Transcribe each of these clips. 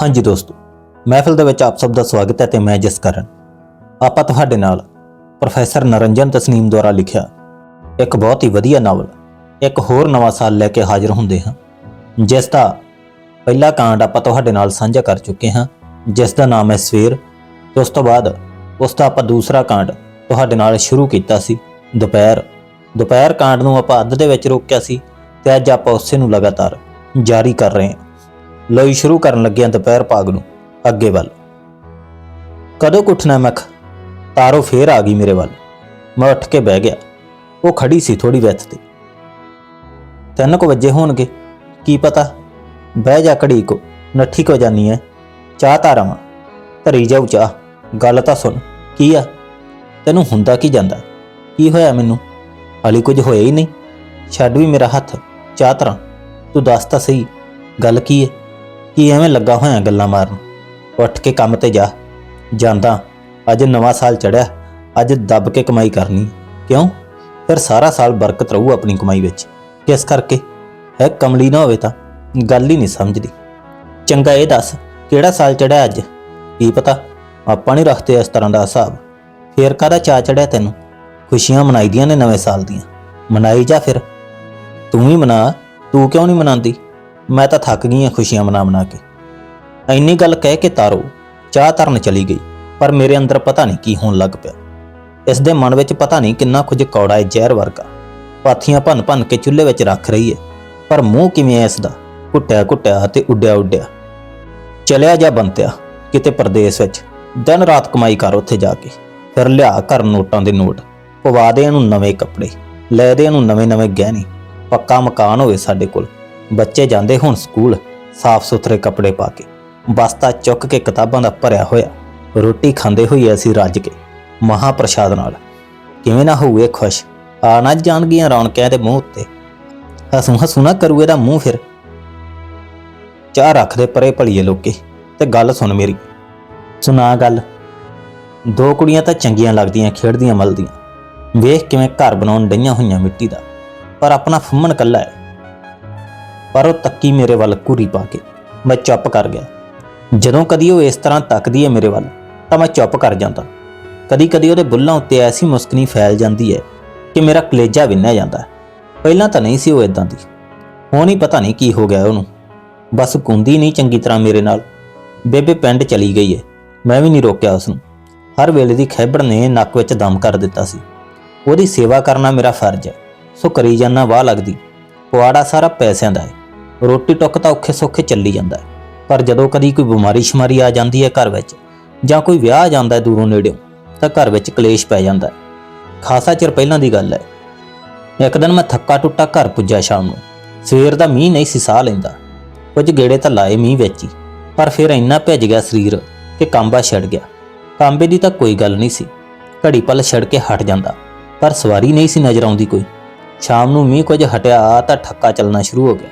ਹਾਂਜੀ ਦੋਸਤੋ, ਮਹਿਫਿਲ ਦੇ ਵਿੱਚ ਆਪ ਸਭ ਦਾ ਸਵਾਗਤ ਹੈ ਤੇ ਮੈਂ ਜਿਸ ਕਰਨ ਆਪਾਂ ਤੁਹਾਡੇ ਨਾਲ ਪ੍ਰੋਫੈਸਰ ਨਰਨਜਨ ਤਸਨੀਮ ਦੁਆਰਾ ਲਿਖਿਆ ਇੱਕ ਬਹੁਤ ਹੀ ਵਧੀਆ ਨਾਵਲ, ਇੱਕ ਹੋਰ ਨਵਾਂ ਸਾਲ ਲੈ ਕੇ ਹਾਜ਼ਰ ਹੁੰਦੇ ਹਾਂ, ਜਿਸ ਦਾ ਪਹਿਲਾ ਕਾਂਡ ਆਪਾਂ ਤੁਹਾਡੇ ਨਾਲ ਸਾਂਝਾ ਕਰ ਚੁੱਕੇ ਹਾਂ, ਜਿਸ ਦਾ ਨਾਮ ਹੈ ਸਵੇਰ, ਤੇ ਉਸ ਤੋਂ ਬਾਅਦ ਉਸ ਦਾ ਆਪਾਂ ਦੂਸਰਾ ਕਾਂਡ ਤੁਹਾਡੇ ਨਾਲ ਸ਼ੁਰੂ ਕੀਤਾ ਸੀ, ਦੁਪਹਿਰ। ਦੁਪਹਿਰ ਕਾਂਡ ਨੂੰ ਆਪਾਂ ਅੱਧ ਦੇ ਵਿੱਚ ਰੋਕਿਆ ਸੀ ਤੇ ਅੱਜ ਆਪਾਂ ਉਸੇ ਨੂੰ ਲਗਾਤਾਰ ਜਾਰੀ ਕਰ ਰਹੇ ਹਾਂ। ਲਈ ਸ਼ੁਰੂ ਕਰਨ ਲੱਗਿਆ ਦੁਪਹਿਰ ਭਾਗ ਨੂੰ, ਅੱਗੇ ਵੱਲ। ਕਦੋਂ ਕੁ ਉੱਠਣਾ ਮੈਂ ਤਾਰੋ ਫੇਰ ਆ ਗਈ ਮੇਰੇ ਵੱਲ। ਮੈਂ ਉੱਠ ਕੇ ਬਹਿ ਗਿਆ। ਉਹ ਖੜੀ ਸੀ ਥੋੜੀ ਵਿੱਥ ਤੇ। ਤਿੰਨ ਕੁ ਵਜੇ ਹੋਣਗੇ। ਕੀ ਪਤਾ? ਬਹਿ ਜਾ ਘੜੀ ਕੋ। ਨੱਠੀ ਕੋ ਜਾਨੀ ਐ। ਚਾਹ ਤਾਰਾਵਾਂ ਧਰੀ ਜਾਊ ਚਾਹ। ਗੱਲ ਤਾਂ ਸੁਣ। ਕੀ ਆ? ਤੈਨੂੰ ਹੁੰਦਾ ਕੀ ਜਾਂਦਾ? ਕੀ ਹੋਇਆ ਮੈਨੂੰ? ਹਾਲੀ ਕੁਝ ਹੋਇਆ ਹੀ ਨਹੀਂ। ਛੱਡ ਵੀ ਮੇਰਾ ਹੱਥ। ਚਾਹ ਤਰਾਂ। ਤੂੰ ਦੱਸ ਤਾਂ ਸਹੀ। ਗੱਲ ਕੀ ਏ ਕੀ ਐਵੇਂ ਲੱਗਾ ਹੋਇਆ ਗੱਲਾਂ ਮਾਰਨ। ਉੱਠ ਕੇ ਕੰਮ ਤੇ ਜਾ। ਜਾਂਦਾ। ਅੱਜ ਨਵਾਂ ਸਾਲ ਚੜਿਆ ਅੱਜ ਦੱਬ ਕੇ ਕਮਾਈ ਕਰਨੀ। ਕਿਉਂ? ਫਿਰ ਸਾਰਾ ਸਾਲ ਬਰਕਤ ਰਹੂ ਆਪਣੀ ਕਮਾਈ ਵਿੱਚ। ਕਿਸ ਕਰਕੇ? ਹੈ ਕਮਲੀ ਨਾ ਹੋਵੇ ਤਾਂ। ਗੱਲ ਹੀ ਨਹੀਂ ਸਮਝਦੀ। ਚੰਗਾ ਇਹ ਦੱਸ, ਕਿਹੜਾ ਸਾਲ ਚੜਿਆ ਅੱਜ? ਕੀ ਪਤਾ? ਆਪਾਂ ਨਹੀਂ ਰੱਖਦੇ ਇਸ ਤਰ੍ਹਾਂ ਦਾ ਹਿਸਾਬ। ਫੇਰ ਕਾਹਦਾ ਚਾ ਚੜਿਆ ਤੈਨੂੰ? ਖੁਸ਼ੀਆਂ ਮਨਾਈਦੀਆਂ ਨੇ ਨਵੇਂ ਸਾਲ ਦੀਆਂ। ਮਨਾਈ ਜਾ ਫਿਰ। ਤੂੰ ਵੀ ਮਨਾ। ਤੂੰ ਕਿਉਂ ਨਹੀਂ ਮਨਾਉਂਦੀ? ਮੈਂ ਤਾਂ ਥੱਕ ਗਈ ਹਾਂ ਖੁਸ਼ੀਆਂ ਮਨਾ ਮਨਾ ਕੇ। ਇੰਨੀ ਗੱਲ ਕਹਿ ਕੇ ਤਾਰੋ, ਚਾਹ ਧਰਨ ਚਲੀ ਗਈ, ਪਰ ਮੇਰੇ ਅੰਦਰ ਪਤਾ ਨਹੀਂ ਕੀ ਹੋਣ ਲੱਗ ਪਿਆ। ਇਸ ਦੇ ਮਨ ਵਿੱਚ ਪਤਾ ਨਹੀਂ ਕਿੰਨਾ ਕੁਝ ਕੌੜਾ ਹੈ ਜ਼ਹਿਰ ਵਰਗਾ। ਪਾਥੀਆਂ ਭੰਨ ਭੰਨ ਕੇ ਚੁੱਲ੍ਹੇ ਵਿੱਚ ਰੱਖ ਰਹੀ ਹੈ ਪਰ ਮੂੰਹ ਕਿਵੇਂ ਹੈ ਇਸ ਦਾ ਘੁੱਟਿਆ ਘੁੱਟਿਆ ਤੇ ਉੱਡਿਆ ਉੱਡਿਆ। ਚਲਿਆ ਜਾ ਬੰਤਿਆ, ਕਿਤੇ ਪਰਦੇਸ ਵਿੱਚ। ਦਿਨ ਰਾਤ ਕਮਾਈ ਕਰ ਉੱਥੇ ਜਾ ਕੇ। ਫਿਰ ਲਿਆ ਘਰ ਨੋਟਾਂ ਦੇ ਨੋਟ। ਪਵਾ ਦੇ ਇਹਨੂੰ ਨਵੇਂ ਕੱਪੜੇ। ਲੈ ਦੇ ਇਹਨੂੰ ਨਵੇਂ ਨਵੇਂ ਗਹਿਣੇ। ਪੱਕਾ ਮਕਾਨ ਹੋਵੇ ਸਾਡੇ ਕੋਲ। ਬੱਚੇ ਜਾਂਦੇ ਹੁਣ ਸਕੂਲ, ਸਾਫ਼ ਸੁਥਰੇ ਕੱਪੜੇ ਪਾ ਕੇ। ਬਸਤਾ ਚੁੱਕ ਕੇ ਕਿਤਾਬਾਂ ਦਾ ਭਰਿਆ ਹੋਇਆ। ਰੋਟੀ ਖਾਂਦੇ ਹੋਏ ਅਸੀਂ ਰੱਜ ਕੇ ਮਹਾ ਪ੍ਰਸ਼ਾਦ ਨਾਲ। ਕਿਵੇਂ ਨਾ ਹੋਊਏ ਖੁਸ਼, ਆ ਨਾ ਜਾਣਗੀਆਂ ਰੌਣਕਾਂ ਦੇ ਮੂੰਹ ਉੱਤੇ। ਹਸੂ ਹਸੂ ਨਾ ਕਰੂ ਇਹਦਾ ਮੂੰਹ ਫਿਰ। ਚਾਹ ਰੱਖਦੇ ਪਰੇ ਭਲੀਏ ਲੋਕੇ, ਤੇ ਗੱਲ ਸੁਣ ਮੇਰੀ। ਸੁਣਾ ਗੱਲ। ਦੋ ਕੁੜੀਆਂ ਤਾਂ ਚੰਗੀਆਂ ਲੱਗਦੀਆਂ, ਖੇਡਦੀਆਂ, ਮਲਦੀਆਂ। ਵੇਖ ਕਿਵੇਂ ਘਰ ਬਣਾਉਣ ਡਈਆਂ ਹੋਈਆਂ ਮਿੱਟੀ ਦਾ। ਪਰ ਆਪਣਾ ਫੁੰਮਣ ਕੱਲਾ ਹੈ। ਪਰ ਉਹ ਤੱਕੀ ਮੇਰੇ ਵੱਲ ਘੂਰੀ ਪਾ ਕੇ, ਮੈਂ ਚੁੱਪ ਕਰ ਗਿਆ। ਜਦੋਂ ਕਦੀ ਉਹ ਇਸ ਤਰ੍ਹਾਂ ਤੱਕਦੀ ਹੈ ਮੇਰੇ ਵੱਲ, ਤਾਂ ਮੈਂ ਚੁੱਪ ਕਰ ਜਾਂਦਾ। ਕਦੀ ਕਦੀ ਉਹਦੇ ਬੁੱਲਾਂ ਉੱਤੇ ਐਸੀ ਮੁਸਕਨੀ ਫੈਲ ਜਾਂਦੀ ਹੈ ਕਿ ਮੇਰਾ ਕਲੇਜਾ ਵਿੰਨਿਆ ਜਾਂਦਾ ਪਹਿਲਾਂ ਤਾਂ ਨਹੀਂ ਸੀ ਉਹ ਇਦਾਂ ਦੀ। ਹੁਣ ਹੀ ਪਤਾ ਨਹੀਂ ਕੀ ਹੋ ਗਿਆ ਉਹਨੂੰ। ਬਸ ਕੁੰਦੀ ਨਹੀਂ ਚੰਗੀ ਤਰ੍ਹਾਂ ਮੇਰੇ ਨਾਲ। ਬੇਬੇ ਪਿੰਡ ਚਲੀ ਗਈ ਹੈ। ਮੈਂ ਵੀ ਨਹੀਂ ਰੋਕਿਆ ਉਸ ਨੂੰ ਹਰ ਵੇਲੇ ਦੀ ਖੈਬੜ ਨੇ ਨੱਕ ਵਿੱਚ ਦਮ ਕਰ ਦਿੱਤਾ ਸੀ। ਉਹਦੀ ਸੇਵਾ ਕਰਨਾ ਮੇਰਾ ਫਰਜ਼ ਹੈ। ਸੋ ਕਰੀ ਜਾਣਾ ਵਾਹ ਲੱਗਦੀ। ਪੁਆੜਾ ਸਾਰਾ ਪੈਸਿਆਂ ਦਾ ਹੈ। ਰੋਟੀ ਟੁੱਕ ਤਾਂ ਔਖੇ ਸੌਖੇ ਚੱਲੀ ਜਾਂਦਾ ਹੈ। ਪਰ ਜਦੋਂ ਕਦੀ ਕੋਈ ਬਿਮਾਰੀ ਸ਼ਮਾਰੀ ਆ ਜਾਂਦੀ ਹੈ ਘਰ ਵਿੱਚ ਜਾਂ ਕੋਈ ਵਿਆਹ ਆ ਜਾਂਦਾ ਹੈ ਦੂਰੋਂ ਨੇੜਿਓਂ, ਤਾਂ ਘਰ ਵਿੱਚ ਕਲੇਸ਼ ਪੈ ਜਾਂਦਾ ਹੈ। ਖਾਸਾ ਚਿਰ ਪਹਿਲਾਂ ਦੀ ਗੱਲ ਹੈ। ਇੱਕ ਦਿਨ ਮੈਂ ਥੱਕਾ ਟੁੱਟਾ ਘਰ ਪੁੱਜਿਆ ਸ਼ਾਮ ਨੂੰ। ਸਵੇਰ ਦਾ ਮੀਂਹ ਨਹੀਂ ਸੀ ਸਾਹ ਲੈਂਦਾ। ਕੁਝ ਗੇੜੇ ਤਾਂ ਲਾਏ ਮੀਂਹ ਵਿੱਚ ਹੀ, ਪਰ ਫਿਰ ਇੰਨਾ ਭਿੱਜ ਗਿਆ ਸਰੀਰ ਕਿ ਕਾਂਬਾ ਛੜ ਗਿਆ। ਕਾਂਬੇ ਦੀ ਤਾਂ ਕੋਈ ਗੱਲ ਨਹੀਂ ਸੀ। ਘੜੀ ਪਲ ਛੜ ਕੇ ਹਟ ਜਾਂਦਾ, ਪਰ ਸਵਾਰੀ ਨਹੀਂ ਸੀ ਨਜ਼ਰ ਆਉਂਦੀ ਕੋਈ। ਸ਼ਾਮ ਨੂੰ ਮੀਂਹ ਕੁਝ ਹਟਿਆ ਤਾਂ ਠੱਕਾ ਚੱਲਣਾ ਸ਼ੁਰੂ ਹੋ ਗਿਆ।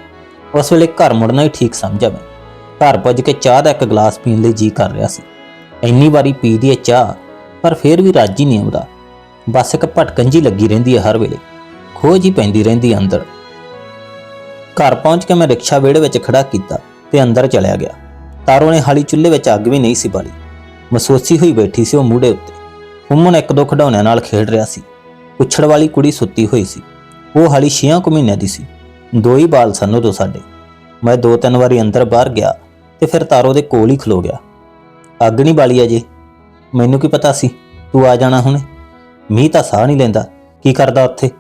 ਉਸ ਵੇਲੇ ਘਰ ਮੁੜਨਾ ਹੀ ਠੀਕ ਸਮਝਿਆ ਮੈਂ। ਘਰ ਪੁੱਜ ਕੇ ਚਾਹ ਦਾ ਇੱਕ ਗਲਾਸ ਪੀਣ ਲਈ ਜੀ ਕਰ ਰਿਹਾ ਸੀ। ਇੰਨੀ ਵਾਰੀ ਪੀ ਦੀ ਹੈ ਚਾਹ, ਪਰ ਫੇਰ ਵੀ ਰਾਜੀ ਨਹੀਂ ਆਉਂਦਾ। ਬਸ ਇੱਕ ਭਟਕਣ ਜੀ ਲੱਗੀ ਰਹਿੰਦੀ ਹੈ ਹਰ ਵੇਲੇ। ਖੋਜ ਹੀ ਪੈਂਦੀ ਰਹਿੰਦੀ ਅੰਦਰ। ਘਰ ਪਹੁੰਚ ਕੇ ਮੈਂ ਰਿਕਸ਼ਾ ਵਿਹੜੇ ਵਿੱਚ ਖੜਾ ਕੀਤਾ ਤੇ ਅੰਦਰ ਚਲਿਆ ਗਿਆ। ਤਾਰੋ ਨੇ ਹਾਲੀ ਚੁੱਲ੍ਹੇ ਵਿੱਚ ਅੱਗ ਵੀ ਨਹੀਂ ਸੀ ਬਾਲੀ। ਮਸੋਸੀ ਹੋਈ ਬੈਠੀ ਸੀ ਉਹ ਮੂੜੇ ਉੱਤੇ। ਉਮਨ ਇੱਕ ਦੋ ਖਿਡੌਣਿਆਂ ਨਾਲ ਖੇਡ ਰਿਹਾ ਸੀ। ਪੁੱਛੜ ਵਾਲੀ ਕੁੜੀ ਸੁੱਤੀ ਹੋਈ ਸੀ। ਉਹ ਹਾਲੀ 6 ਕੁ ਮਹੀਨਿਆਂ ਦੀ ਸੀ। ਦੋ ਹੀ ਬਾਲ ਸਨ ਉਦੋਂ ਸਾਡੇ। ਮੈਂ ਦੋ ਤਿੰਨ ਵਾਰੀ ਅੰਦਰ ਬਾਹਰ ਗਿਆ ਤੇ ਫਿਰ ਤਾਰੋ ਦੇ ਕੋਲ ਹੀ ਖਲੋ ਗਿਆ। ਅੱਗ ਨਹੀਂ ਬਾਲੀ ਅਜੇ। ਮੈਨੂੰ ਕੀ ਪਤਾ ਸੀ? ਤੂੰ ਆ ਜਾਣਾ ਹੁਣੇ। ਮੀਂਹ ਤਾਂ ਸਾਹ ਨਹੀਂ ਲੈਂਦਾ। ਕੀ ਕਰਦਾ ਉੱਥੇ?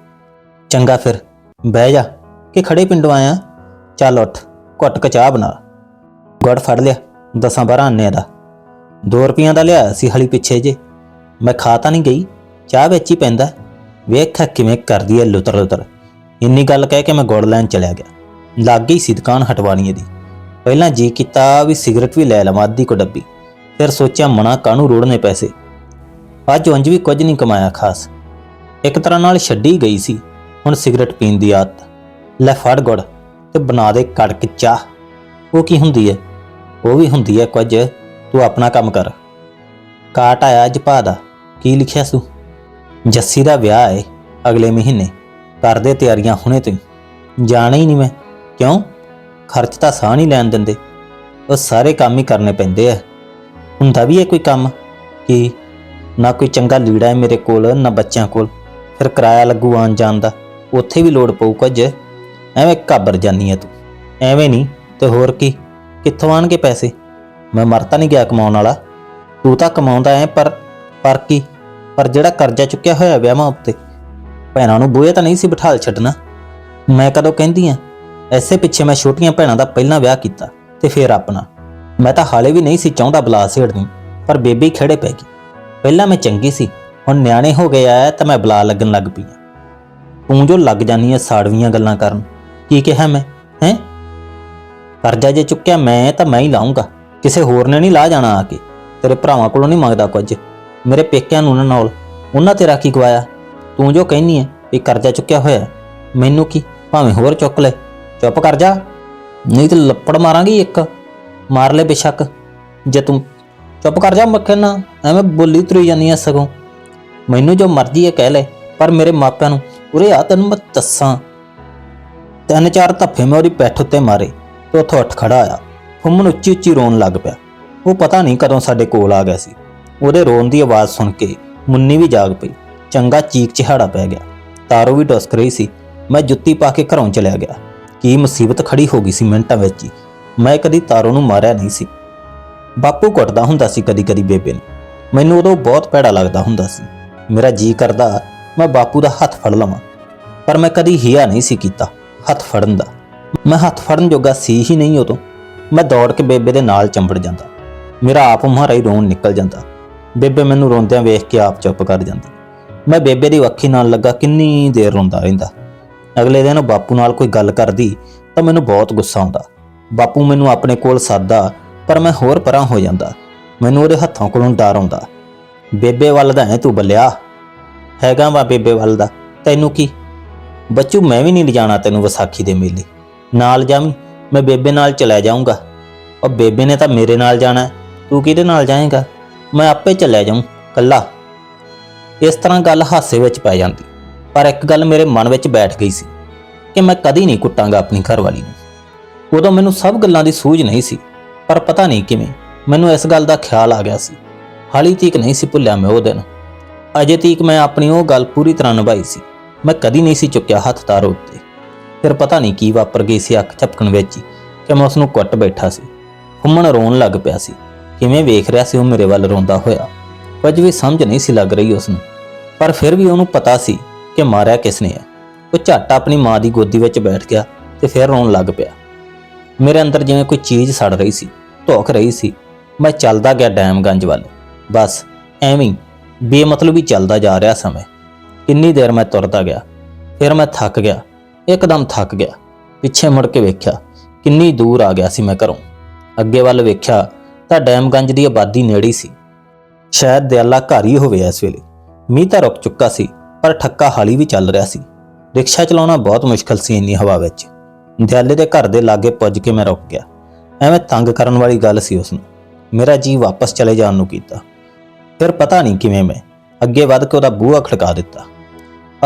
ਚੰਗਾ ਫਿਰ। ਬਹਿ ਜਾ। ਕਿ ਖੜੇ ਪਿੰਡੋਂ ਆਇਆ? ਚੱਲ ਉੱਠ। ਘੁੱਟ ਕੇ ਚਾਹ ਬਣਾ। ਗੁੜ ਫੜ ਲਿਆ। ਦਸਾਂ ਬਾਰਾਂ ਆਨੇ ਦਾ। 2 ਰੁਪਈਆਂ ਦਾ ਲਿਆ ਸੀ ਹਲੀ ਪਿੱਛੇ ਜੇ। ਮੈਂ ਖਾ ਤਾਂ ਨਹੀਂ ਗਈ। ਚਾਹ ਵਿੱਚ ਹੀ ਪੈਂਦਾ। ਵੇਖ ਕਿਵੇਂ ਕਰਦੀ ਐ ਲੁਤਰ ਲੁਤਰ ਇੰਨੀ ਗੱਲ ਕਹਿ ਕੇ ਮੈਂ ਗੁੜ ਲੈਣ ਚਲਿਆ ਗਿਆ। ਲੱਗ ਗਈ ਸੀ ਦੁਕਾਨ ਹਟਵਾਣੀ ਦੀ। ਪਹਿਲਾਂ ਜੀ ਕੀਤਾ ਵੀ ਸਿਗਰਟ ਵੀ ਲੈ ਲਵਾਂ ਅੱਧੀ ਕੋ ਡੱਬੀ, ਫਿਰ ਸੋਚਿਆ ਮਨਾ ਕਾਹਨੂੰ ਰੋੜਨੇ ਪੈਸੇ। ਅੱਜ ਉਂਝ ਵੀ ਕੁਝ ਨਹੀਂ ਕਮਾਇਆ ਖਾਸ। ਇੱਕ ਤਰ੍ਹਾਂ ਨਾਲ ਛੱਡੀ ਗਈ ਸੀ, ਹੁਣ ਸਿਗਰਟ ਪੀਣ ਦੀ ਆਦਤ। ਲੈ ਫੜ ਗੁੜ ਤੇ ਬਣਾ ਦੇ ਕੜਕ ਚਾਹ। ਉਹ ਕੀ ਹੁੰਦੀ ਹੈ ਉਹ ਵੀ ਹੁੰਦੀ ਹੈ ਕੁਝ, ਤੂੰ ਆਪਣਾ ਕੰਮ ਕਰ। ਕਾਟ ਆਇਆ ਅੱਜ ਭਾ ਦਾ। ਕੀ ਲਿਖਿਆ ਸੂ? ਜੱਸੀ ਦਾ ਵਿਆਹ ਹੈ ਅਗਲੇ ਮਹੀਨੇ। ਕਰਦੇ ਤਿਆਰੀਆਂ ਹੁਣੇ ਤੋਂ ਹੀ। ਜਾਣਾ ਹੀ ਨਹੀਂ ਮੈਂ। ਕਿਉਂ? ਖਰਚ ਤਾਂ ਸਾਹ ਨਹੀਂ ਲੈਣ ਦਿੰਦੇ। ਉਹ ਸਾਰੇ ਕੰਮ ਹੀ ਕਰਨੇ ਪੈਂਦੇ ਆ। ਹੁੰਦਾ ਵੀ ਇਹ ਕੋਈ ਕੰਮ ਕਿ ਨਾ ਕੋਈ ਚੰਗਾ ਲੀੜਾ ਹੈ ਮੇਰੇ ਕੋਲ, ਨਾ ਬੱਚਿਆਂ ਕੋਲ। ਫਿਰ ਕਿਰਾਇਆ ਲੱਗੂ ਆਉਣ ਜਾਣ ਦਾ। ਉੱਥੇ ਵੀ ਲੋੜ ਪਊ ਕੁਝ। ਐਵੇਂ ਘਾਬਰ ਜਾਨੀ ਐ ਤੂੰ। ਐਵੇਂ ਨਹੀਂ ਤੇ ਹੋਰ ਕੀ? ਕਿੱਥੋਂ ਆਣਗੇ ਪੈਸੇ? ਮੈਂ ਮਰਤਾ ਨਹੀਂ ਗਿਆ ਕਮਾਉਣ ਵਾਲਾ। ਤੂੰ ਤਾਂ ਕਮਾਉਂਦਾ ਐ ਪਰ ਪਰ ਕੀ? ਪਰ ਜਿਹੜਾ ਕਰਜ਼ਾ ਚੁੱਕਿਆ ਹੋਇਆ ਵਿਆਹਾਂ ਉੱਤੇ। ਭੈਣਾਂ ਨੂੰ ਬੂਹੇ ਤਾਂ ਨਹੀਂ ਸੀ ਬਿਠਾਲ ਛੱਡਣਾ। ਮੈਂ ਕਦੋਂ ਕਹਿੰਦੀ ਐ ਐਸੇ ਪਿੱਛੇ ਮੈਂ ਛੋਟੀਆਂ ਭੈਣਾਂ ਦਾ ਪਹਿਲਾਂ ਵਿਆਹ ਕੀਤਾ ਤੇ ਫਿਰ ਆਪਣਾ। ਮੈਂ ਤਾਂ ਹਾਲੇ ਵੀ ਨਹੀਂ ਸੀ ਚਾਹੁੰਦਾ ਬਲਾ ਛੇੜਨੀ ਪਰ ਬੇਬੀ ਖੜੇ ਪੈ ਗਈ। ਪਹਿਲਾਂ ਮੈਂ ਚੰਗੀ ਸੀ, ਹੁਣ ਨਿਆਣੇ ਹੋ ਗਏ ਆ ਤਾਂ ਮੈਂ ਬਲਾ ਲੱਗਣ ਲੱਗ ਪਈ ਆਂ। ਤੂੰ ਜੋ ਲੱਗ ਜਾਨੀ ਐ ਸਾੜਵੀਆਂ ਗੱਲਾਂ ਕਰਨ, ਕੀ ਕਿਹਾ ਮੈਂ, ਹੈ? ਕਰਜ਼ਾ ਜੇ ਚੁੱਕਿਆ ਮੈਂ ਤਾਂ ਮੈਂ ਹੀ ਲਾਉਂਗਾ ਕਿਸੇ ਹੋਰ ਨੇ ਨਹੀਂ ਲਾ ਜਾਣਾ ਆ ਕੇ। ਤੇਰੇ ਭਰਾਵਾਂ ਕੋਲੋਂ ਨਹੀਂ ਮੰਗਦਾ ਕੁਝ। ਮੇਰੇ ਪੇਕਿਆਂ ਨੂੰ ਉਹਨਾਂ ਨਾਲ, ਉਹਨਾਂ ਤੇਰਾ ਕੀ ਗਵਾਇਆ? ਤੂੰ ਜੋ ਕਹਿਨੀ ਐ ਵੀ ਕਰਜ਼ਾ ਚੁੱਕਿਆ ਹੋਇਆ, ਮੈਨੂੰ ਕੀ? ਭਾਵੇਂ ਹੋਰ ਚੁੱਕ ਲੈ। ਚੁੱਪ ਕਰ ਜਾ। ਨਹੀਂ ਤੇ ਲੱਪੜ ਮਾਰਾਂਗੀ ਇੱਕ। ਮਾਰ ਲੈ ਬੇਸ਼ੱਕ। ਜੇ ਤੂੰ ਚੁੱਪ ਕਰ ਜਾ ਮੱਖੇ ਨਾ ਐਵੇਂ ਬੋਲੀ ਤੁਰੀ ਜਾਂਦੀ ਐ ਸਗੋਂ। ਮੈਨੂੰ ਜੋ ਮਰਜ਼ੀ ਹੈ ਕਹਿ ਲੈ, ਪਰ ਮੇਰੇ ਮਾਪਿਆਂ ਨੂੰ ਉਰੇ ਆ ਤੈਨੂੰ ਮੈਂ ਦੱਸਾਂ। ਤਿੰਨ ਚਾਰ ਧੱਫੇ ਮੈਂ ਉਹਦੀ ਪਿੱਠ ਉੱਤੇ ਮਾਰੇ ਤੇ ਉੱਥੋਂ ਉੱਠ ਖੜਾ ਆਇਆ। ਫੁੰਮਣ ਉੱਚੀ ਉੱਚੀ ਰੋਣ ਲੱਗ ਪਿਆ। ਉਹ ਪਤਾ ਨਹੀਂ ਕਦੋਂ ਸਾਡੇ ਕੋਲ ਆ ਗਿਆ ਸੀ। ਉਹਦੇ ਰੋਣ ਦੀ ਆਵਾਜ਼ ਸੁਣ ਕੇ ਮੁੰਨੀ ਵੀ ਜਾਗ ਪਈ। ਚੰਗਾ ਚੀਕ ਚਿਹਾੜਾ ਪੈ ਗਿਆ। ਤਾਰੋ ਵੀ ਡੁਸਕ ਰਹੀ ਸੀ। ਮੈਂ ਜੁੱਤੀ ਪਾ ਕੇ ਘਰੋਂ ਚਲਿਆ ਗਿਆ। ਕੀ ਮੁਸੀਬਤ ਖੜੀ ਹੋ ਗਈ ਸੀ ਮਿੰਟਾਂ ਵਿੱਚ ਹੀ। ਮੈਂ ਕਦੀ ਤਾਰੋ ਨੂੰ ਮਾਰਿਆ ਨਹੀਂ ਸੀ। ਬਾਪੂ ਕੁੱਟਦਾ ਹੁੰਦਾ ਸੀ ਕਦੀ ਕਦੀ ਬੇਬੇ ਨੂੰ। ਮੈਨੂੰ ਉਦੋਂ ਬਹੁਤ ਭੈੜਾ ਲੱਗਦਾ ਹੁੰਦਾ ਸੀ। ਮੇਰਾ ਜੀ ਕਰਦਾ, ਮੈਂ ਬਾਪੂ ਦਾ ਹੱਥ ਫੜ ਲਵਾਂ। ਪਰ ਮੈਂ ਕਦੀ ਹਿਆ ਨਹੀਂ ਸੀ ਕੀਤਾ ਹੱਥ ਫੜਨ ਦਾ। ਮੈਂ ਹੱਥ ਫੜਨ ਜੋਗਾ ਸੀ ਹੀ ਨਹੀਂ ਉਦੋਂ। ਮੈਂ ਦੌੜ ਕੇ ਬੇਬੇ ਦੇ ਨਾਲ ਚੰਬੜ ਜਾਂਦਾ। ਮੇਰਾ ਆਪ ਮੁਹਾਰਾ ਹੀ ਰੋਣ ਨਿਕਲ ਜਾਂਦਾ। ਬੇਬੇ ਮੈਨੂੰ ਰੋਂਦਿਆਂ ਵੇਖ ਕੇ ਆਪ ਚੁੱਪ ਕਰ ਜਾਂਦੀ। ਮੈਂ ਬੇਬੇ ਦੀ ਅੱਖੀ ਨਾਲ ਲੱਗਾ, ਕਿੰਨੀ ਦੇਰ ਰੋਂਦਾ ਰਹਿੰਦਾ। ਅਗਲੇ ਦਿਨ ਉਹ ਬਾਪੂ ਨਾਲ ਕੋਈ ਗੱਲ ਕਰਦੀ, ਤਾਂ ਮੈਨੂੰ ਬਹੁਤ ਗੁੱਸਾ ਆਉਂਦਾ। ਬਾਪੂ ਮੈਨੂੰ ਆਪਣੇ ਕੋਲ ਸਾਦਾ ਪਰ ਮੈਂ ਹੋਰ ਪਰਾਂ ਹੋ ਜਾਂਦਾ। ਮੈਨੂੰ ਉਹਦੇ ਹੱਥਾਂ ਕੋਲੋਂ ਡਰ ਆਉਂਦਾ। ਬੇਬੇ ਵੱਲ ਦਾ ਹੈ ਤੂੰ ਬੱਲਿਆ। ਹੈਗਾ ਵਾ ਬੇਬੇ ਵੱਲ ਦਾ। ਤੈਨੂੰ ਕੀ? ਬੱਚੂ, ਮੈਂ ਵੀ ਨਹੀਂ ਲਿਜਾਣਾ ਤੈਨੂੰ ਵਿਸਾਖੀ ਦੇ ਮੇਲੇ। ਨਾਲ ਜਾਵੀਂ, ਮੈਂ ਬੇਬੇ ਨਾਲ ਚਲਾ ਜਾਊਂਗਾ। ਉਹ ਬੇਬੇ ਨੇ ਤਾਂ ਮੇਰੇ ਨਾਲ ਜਾਣਾ। ਤੂੰ ਕਿਹਦੇ ਨਾਲ ਜਾਏਗਾ? ਮੈਂ ਆਪੇ ਚੱਲਿਆ ਜਾਊਂ ਕੱਲਾ ਇਸ ਤਰ੍ਹਾਂ ਗੱਲ ਹਾਸੇ ਵਿੱਚ ਪੈ ਜਾਂਦੀ। ਪਰ ਇੱਕ ਗੱਲ ਮੇਰੇ ਮਨ ਵਿੱਚ ਬੈਠ ਗਈ ਸੀ ਕਿ ਮੈਂ ਕਦੀ ਨਹੀਂ ਕੁੱਟਾਂਗਾ ਆਪਣੀ ਘਰਵਾਲੀ ਨੂੰ। ਉਦੋਂ ਮੈਨੂੰ ਸਭ ਗੱਲਾਂ ਦੀ ਸੂਝ ਨਹੀਂ ਸੀ, ਪਰ ਪਤਾ ਨਹੀਂ ਕਿਵੇਂ ਮੈਨੂੰ ਇਸ ਗੱਲ ਦਾ ਖਿਆਲ ਆ ਗਿਆ ਸੀ। ਹਾਲੀ ਤੀਕ ਨਹੀਂ ਸੀ ਭੁੱਲਿਆ ਮੈਂ ਉਹ ਦਿਨ। ਅਜੇ ਤੀਕ ਮੈਂ ਆਪਣੀ ਉਹ ਗੱਲ ਪੂਰੀ ਤਰ੍ਹਾਂ ਨਿਭਾਈ ਸੀ। ਮੈਂ ਕਦੀ ਨਹੀਂ ਸੀ ਚੁੱਕਿਆ ਹੱਥ ਤਾਰੋ ਉੱਤੇ। ਫਿਰ ਪਤਾ ਨਹੀਂ ਕੀ ਵਾਪਰ ਗਈ ਸੀ ਅੱਖ ਝਪਕਣ ਵਿੱਚ ਹੀ ਕਿ ਮੈਂ ਉਸ ਨੂੰ ਕੁੱਟ ਬੈਠਾ ਸੀ। ਹੁਮਣ ਰੋਣ ਲੱਗ ਪਿਆ ਸੀ। ਕਿਵੇਂ ਵੇਖ ਰਿਹਾ ਸੀ ਉਹ ਮੇਰੇ ਵੱਲ ਰੋਂਦਾ ਹੋਇਆ। ਕੁਝ ਵੀ ਸਮਝ ਨਹੀਂ ਸੀ ਲੱਗ ਰਹੀ ਉਸ ਨੂੰ ਪਰ ਫਿਰ ਵੀ ਉਹਨੂੰ ਪਤਾ ਸੀ ਕਿ ਮਾਰਿਆ ਕਿਸ ਨੇ ਹੈ ਉਹ ਝੱਟ ਆਪਣੀ ਮਾਂ ਦੀ ਗੋਦੀ ਵਿੱਚ ਬੈਠ ਗਿਆ ਤੇ ਫਿਰ ਰੋਣ ਲੱਗ ਪਿਆ। ਮੇਰੇ ਅੰਦਰ ਜਿਵੇਂ ਕੋਈ ਚੀਜ਼ ਸੜ ਰਹੀ ਸੀ, ਧੋਖ ਰਹੀ ਸੀ, ਮੈਂ ਚੱਲਦਾ ਗਿਆ ਡੈਮਗੰਜ ਵੱਲ। ਬਸ ਐਵੇਂ ਹੀ ਬੇਮਤਲਬ ਚੱਲਦਾ ਜਾ ਰਿਹਾ ਸਮੇਂ। ਕਿੰਨੀ ਦੇਰ ਮੈਂ ਤੁਰਦਾ ਗਿਆ, ਫਿਰ ਮੈਂ ਥੱਕ ਗਿਆ, ਇੱਕਦਮ ਥੱਕ ਗਿਆ। ਪਿੱਛੇ ਮੁੜ ਕੇ ਵੇਖਿਆ ਕਿੰਨੀ ਦੂਰ ਆ ਗਿਆ ਸੀ ਮੈਂ ਘਰੋਂ। ਅੱਗੇ ਵੱਲ ਵੇਖਿਆ ਤਾਂ ਡੈਮਗੰਜ ਦੀ ਆਬਾਦੀ ਨੇੜੇ ਸੀ। ਸ਼ਾਇਦ ਦਿਆਲਾ ਘਰ ਹੀ ਹੋਵੇ ਇਸ ਵੇਲੇ। ਮੀਂਹ ਤਾਂ ਰੁਕ ਚੁੱਕਾ ਸੀ, ਪਰ ਠੱਕਾ ਹਾਲੀ ਵੀ ਚੱਲ ਰਿਹਾ ਸੀ। ਰਿਕਸ਼ਾ ਚਲਾਉਣਾ ਬਹੁਤ ਮੁਸ਼ਕਲ ਸੀ ਇੰਨੀ ਹਵਾ ਵਿੱਚ। ਦਿਆਲੇ ਦੇ ਘਰ ਦੇ ਲਾਗੇ ਪੁੱਜ ਕੇ ਮੈਂ ਰੁਕ ਗਿਆ। ਐਵੇਂ ਤੰਗ ਕਰਨ ਵਾਲੀ ਗੱਲ ਸੀ ਉਸ ਨੂੰ ਮੇਰਾ ਜੀ ਵਾਪਸ ਚਲੇ ਜਾਣ ਨੂੰ ਕੀਤਾ। ਫਿਰ ਪਤਾ ਨਹੀਂ ਕਿਵੇਂ ਮੈਂ ਅੱਗੇ ਵੱਧ ਕੇ ਉਹਦਾ ਬੂਹਾ ਖੜਕਾ ਦਿੱਤਾ।